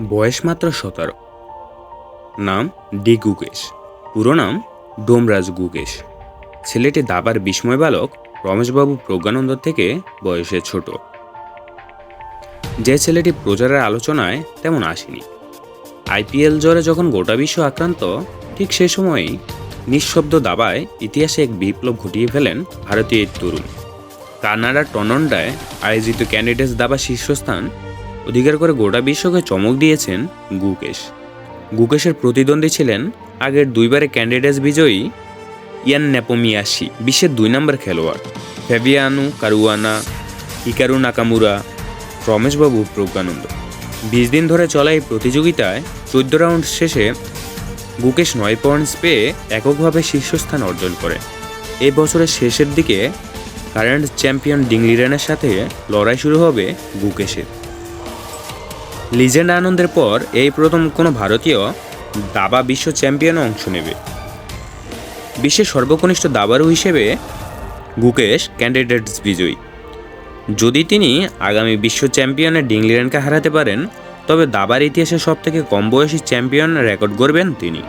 বয়স মাত্র সতেরো। নাম ডি গুকেশ পুরো নাম ডোমরাজ গুকেশ ছেলেটি দাবার বিস্ময় বালক রমেশবাবু প্রজ্ঞানন্দ থেকে বয়সে ছোট। যে ছেলেটি প্রচারের আলোচনায় তেমন আসেনি। আইপিএল জ্বরে যখন গোটা বিশ্ব আক্রান্ত, ঠিক সে সময়ই নিঃশব্দ দাবায় ইতিহাসে এক বিপ্লব ঘটিয়ে ফেলেন ভারতীয় তরুণ। কানাডার টনন্ডায় আয়োজিত ক্যান্ডিডেটস দাবা শীর্ষস্থান অধিকার করে গোটা বিশ্বকে চমক দিয়েছেন গুকেশ। গুকেশের প্রতিদ্বন্দ্বী ছিলেন আগের দুইবারে ক্যান্ডিডেটস বিজয়ী ইয়ান নেপোমিয়াসি বিশ্বের দুই নম্বর খেলোয়াড়। ফেবিয়ানু কারুয়ানা ইকারু নাকামুরা, রমেশবাবু প্রজ্ঞানন্দ। বিশ দিন ধরে চলা এই প্রতিযোগিতায় চোদ্দ রাউন্ড শেষে গুকেশ নয় পয়েন্টস পেয়ে এককভাবে শীর্ষস্থান অর্জন করে। এই বছরের শেষের দিকে কারেন্ট চ্যাম্পিয়ন ডিংলিরেনের সাথে লড়াই শুরু হবে গুকেশের। লিজেন্ড আনন্দের পর এই প্রথম কোনো ভারতীয় দাবা বিশ্ব চ্যাম্পিয়নে অংশ নেবে। বিশ্বের সর্বকনিষ্ঠ দাবারু হিসেবে গুকেশ ক্যান্ডিডেটস বিজয়ী। যদি তিনি আগামী বিশ্ব চ্যাম্পিয়নে ডিংল্যান্ডকে হারাতে পারেন, তবে দাবার ইতিহাসে সবথেকে কম বয়সী চ্যাম্পিয়ন রেকর্ড করবেন তিনি।